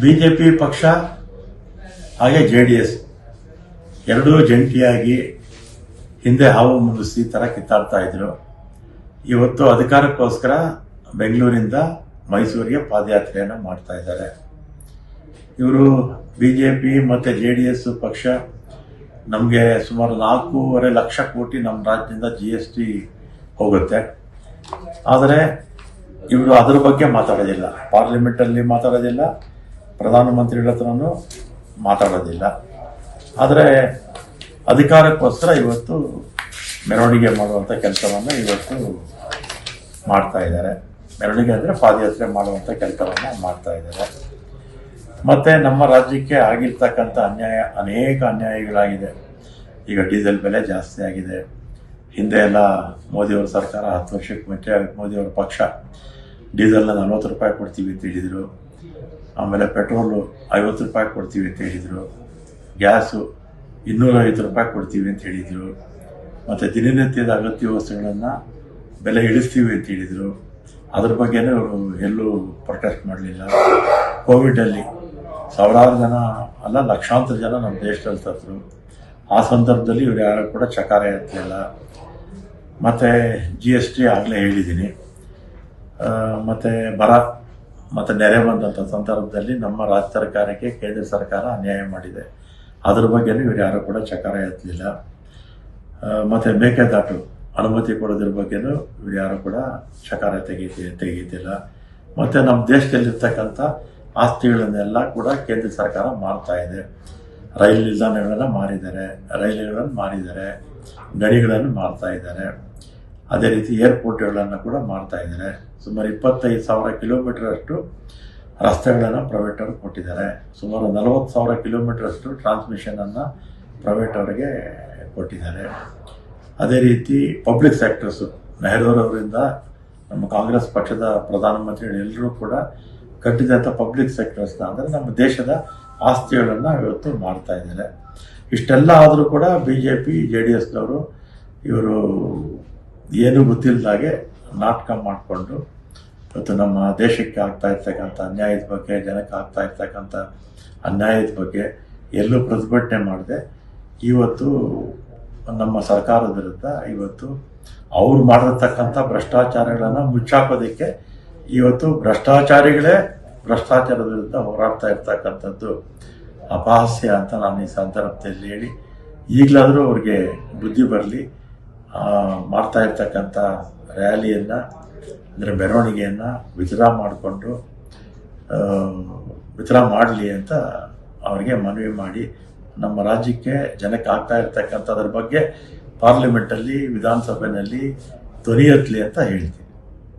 B J P ಪಕ್ಷ, ಹಾಗೆ J D S ಎರಡೂ ಜಂಟಿಯಾಗಿ ಹಿಂದೆ ಹಾವು ಮುಂದಿಸಿ ಥರ ಕಿತ್ತಾಡ್ತಾ ಇದ್ರು. ಇವತ್ತು ಅಧಿಕಾರಕ್ಕೋಸ್ಕರ ಬೆಂಗಳೂರಿಂದ ಮೈಸೂರಿಗೆ ಪಾದಯಾತ್ರೆಯನ್ನು ಮಾಡ್ತಾ ಇದ್ದಾರೆ. ಇವರು ಬಿ ಜೆ ಪಿ ಮತ್ತು ಜೆ ಡಿ ಎಸ್ ಪಕ್ಷ ನಮಗೆ ಸುಮಾರು ನಾಲ್ಕೂವರೆ ಲಕ್ಷ ಕೋಟಿ ನಮ್ಮ ರಾಜ್ಯದಿಂದ ಜಿ ಎಸ್ ಟಿ ಹೋಗುತ್ತೆ. ಆದರೆ ಇವರು ಅದರ ಬಗ್ಗೆ ಮಾತಾಡೋದಿಲ್ಲ. ಪಾರ್ಲಿಮೆಂಟಲ್ಲಿ ಮಾತಾಡೋದಿಲ್ಲ. ಪ್ರಧಾನಮಂತ್ರಿಗಳ ಹತ್ರನೂ ಮಾತಾಡೋದಿಲ್ಲ. ಆದರೆ ಅಧಿಕಾರಕ್ಕೋಸ್ಕರ ಇವತ್ತು ಮೆರವಣಿಗೆ ಮಾಡುವಂಥ ಕೆಲಸವನ್ನು ಇವತ್ತು ಮಾಡ್ತಾ ಇದ್ದಾರೆ. ಮೆರವಣಿಗೆ ಅಂದರೆ ಪಾದಯಾತ್ರೆ ಮಾಡುವಂಥ ಕೆಲಸವನ್ನು ಮಾಡ್ತಾ ಇದ್ದಾರೆ. ಮತ್ತು ನಮ್ಮ ರಾಜ್ಯಕ್ಕೆ ಆಗಿರ್ತಕ್ಕಂಥ ಅನ್ಯಾಯ, ಅನೇಕ ಅನ್ಯಾಯಗಳಾಗಿದೆ. ಈಗ ಡೀಸೆಲ್ ಬೆಲೆ ಜಾಸ್ತಿ ಆಗಿದೆ. ಹಿಂದೆ ಎಲ್ಲ ಮೋದಿಯವರ ಸರ್ಕಾರ ಹತ್ತು ವರ್ಷಕ್ಕೆ ಮುಂಚೆ ಮೋದಿಯವರ ಪಕ್ಷ. ಡೀಸೆಲ್ನ ನಲ್ವತ್ತು ರೂಪಾಯಿ ಕೊಡ್ತೀವಿ ಅಂತ ಹೇಳಿದರು. ಆಮೇಲೆ ಪೆಟ್ರೋಲು ಐವತ್ತು ರೂಪಾಯಿ ಕೊಡ್ತೀವಿ ಅಂತ ಹೇಳಿದರು. ಗ್ಯಾಸು ಇನ್ನೂರೈವತ್ತು ರೂಪಾಯಿ ಕೊಡ್ತೀವಿ ಅಂತ ಹೇಳಿದರು. ಮತ್ತು ದಿನನಿತ್ಯದ ಅಗತ್ಯ ವಸ್ತುಗಳನ್ನು ಬೆಲೆ ಇಳಿಸ್ತೀವಿ ಅಂತ ಹೇಳಿದರು. ಅದ್ರ ಬಗ್ಗೆನೂ ಅವರು ಎಲ್ಲೂ ಪ್ರೊಟೆಸ್ಟ್ ಮಾಡಲಿಲ್ಲ. ಕೋವಿಡಲ್ಲಿ ಸಾವಿರಾರು ಜನ ಅಲ್ಲ, ಲಕ್ಷಾಂತರ ಜನ ನಮ್ಮ ದೇಶದಲ್ಲಿ ಸತ್ರು ಆ ಸಂದರ್ಭದಲ್ಲಿ ಇವರು ಯಾರು ಕೂಡ ಚಕಾರ ಎತ್ತಲಿಲ್ಲ. ಮತ್ತು ಜಿ ಎಸ್ ಟಿ ಆಗಲೇ ಹೇಳಿದ್ದೀನಿ. ಮತ್ತೆ ಬರ ಮತ್ತು ನೆರೆ ಬಂದಂಥ ಸಂದರ್ಭದಲ್ಲಿ ನಮ್ಮ ರಾಜ್ಯ ಸರ್ಕಾರಕ್ಕೆ ಕೇಂದ್ರ ಸರ್ಕಾರ ಅನ್ಯಾಯ ಮಾಡಿದೆ. ಅದ್ರ ಬಗ್ಗೆನೂ ಇವ್ರು ಯಾರು ಕೂಡ ಚಕಾರ ಎತ್ತಲಿಲ್ಲ. ಮತ್ತು ಮತ್ತೆ ಮೇಕೆದಾಟು ಅನುಮತಿ ಕೊಡೋದ್ರ ಬಗ್ಗೆನೂ ಇವ್ರು ಯಾರು ಕೂಡ ಚಕಾರ ತೆಗೀತಿ, ತೆಗೀತಿಲ್ಲ. ಮತ್ತು ನಮ್ಮ ದೇಶದಲ್ಲಿರ್ತಕ್ಕಂಥ ಆಸ್ತಿಗಳನ್ನೆಲ್ಲ ಕೂಡ ಕೇಂದ್ರ ಸರ್ಕಾರ ಮಾರ್ತಾ ಇದೆ. ರೈಲು ನಿಲ್ದಾಣಗಳನ್ನು ಮಾರಿದ್ದಾರೆ. ರೈಲುಗಳನ್ನು ಮಾರಿದ್ದಾರೆ. ಗಡಿಗಳನ್ನು ಮಾರ್ತಾ ಇದ್ದಾರೆ. ಅದೇ ರೀತಿ ಏರ್ಪೋರ್ಟ್ಗಳನ್ನು ಕೂಡ ಮಾಡ್ತಾ ಇದ್ದಾರೆ. ಸುಮಾರು ಇಪ್ಪತ್ತೈದು ಸಾವಿರ ಕಿಲೋಮೀಟರ್ ಅಷ್ಟು ರಸ್ತೆಗಳನ್ನು ಪ್ರೈವೇಟ್ ಕೊಟ್ಟಿದ್ದಾರೆ. ಸುಮಾರು ನಲವತ್ತು ಸಾವಿರ ಕಿಲೋಮೀಟರ್ ಅಷ್ಟು ಟ್ರಾನ್ಸ್ಮಿಷನ್ ಅನ್ನ ಪ್ರೈವೇಟ್ ಅವರಿಗೆ ಕೊಟ್ಟಿದ್ದಾರೆ. ಅದೇ ರೀತಿ ಪಬ್ಲಿಕ್ ಸೆಕ್ಟರ್ಸು ನೆಹರೂರವರಿಂದ ನಮ್ಮ ಕಾಂಗ್ರೆಸ್ ಪಕ್ಷದ ಪ್ರಧಾನಮಂತ್ರಿಗಳು ಎಲ್ಲರೂ ಕೂಡ ಕಟ್ಟಿದಂಥ ಪಬ್ಲಿಕ್ ಸೆಕ್ಟರ್ಸ್ನ ಅಂದರೆ ನಮ್ಮ ದೇಶದ ಆಸ್ತಿಗಳನ್ನು ಇವತ್ತು ಮಾಡ್ತಾ ಇದ್ದಾರೆ. ಇಷ್ಟೆಲ್ಲ ಆದರೂ ಕೂಡ B J P J D ಎಸ್ನವರು ಇವರು ಏನೂ ಗೊತ್ತಿಲ್ಲದಾಗೆ ನಾಟಕ ಮಾಡಿಕೊಂಡು ಇವತ್ತು ನಮ್ಮ ದೇಶಕ್ಕೆ ಆಗ್ತಾ ಇರ್ತಕ್ಕಂಥ ಅನ್ಯಾಯದ ಬಗ್ಗೆ, ಜನಕ್ಕೆ ಆಗ್ತಾ ಇರ್ತಕ್ಕಂಥ ಅನ್ಯಾಯದ ಬಗ್ಗೆ ಎಲ್ಲೂ ಪ್ರತಿಭಟನೆ ಮಾಡದೆ ಇವತ್ತು ನಮ್ಮ ಸರ್ಕಾರದ ವಿರುದ್ಧ ಇವತ್ತು ಅವ್ರು ಮಾಡಿರ್ತಕ್ಕಂಥ ಭ್ರಷ್ಟಾಚಾರಗಳನ್ನು ಮುಚ್ಚಾಕೋದಕ್ಕೆ ಇವತ್ತು ಭ್ರಷ್ಟಾಚಾರಿಗಳೇ ಭ್ರಷ್ಟಾಚಾರದ ವಿರುದ್ಧ ಹೋರಾಡ್ತಾ ಇರ್ತಕ್ಕಂಥದ್ದು ಅಪಹಾಸ್ಯ ಅಂತ ನಾನು ಈ ಸಂದರ್ಭದಲ್ಲಿ ಹೇಳಿ, ಈಗಲಾದರೂ ಅವ್ರಿಗೆ ಬುದ್ಧಿ ಬರಲಿ. ಮಾಡ್ತಾ ಇರ್ತಕ್ಕಂಥ ರ್ಯಾಲಿಯನ್ನು, ಅಂದರೆ ಮೆರವಣಿಗೆಯನ್ನು ವಿತ್ಡ್ರಾ ಮಾಡಿಕೊಂಡು ವಿತ್ಡ್ರಾ ಮಾಡಲಿ ಅಂತ ಅವರಿಗೆ ಮನವಿ ಮಾಡಿ ನಮ್ಮ ರಾಜ್ಯಕ್ಕೆ ಜನಕ್ಕೆ ಆಗ್ತಾ ಇರ್ತಕ್ಕಂಥದ್ರ ಬಗ್ಗೆ ಪಾರ್ಲಿಮೆಂಟಲ್ಲಿ ವಿಧಾನಸಭೆಯಲ್ಲಿ ದೊರೆಯತ್ಲಿ ಅಂತ ಹೇಳ್ತೀನಿ.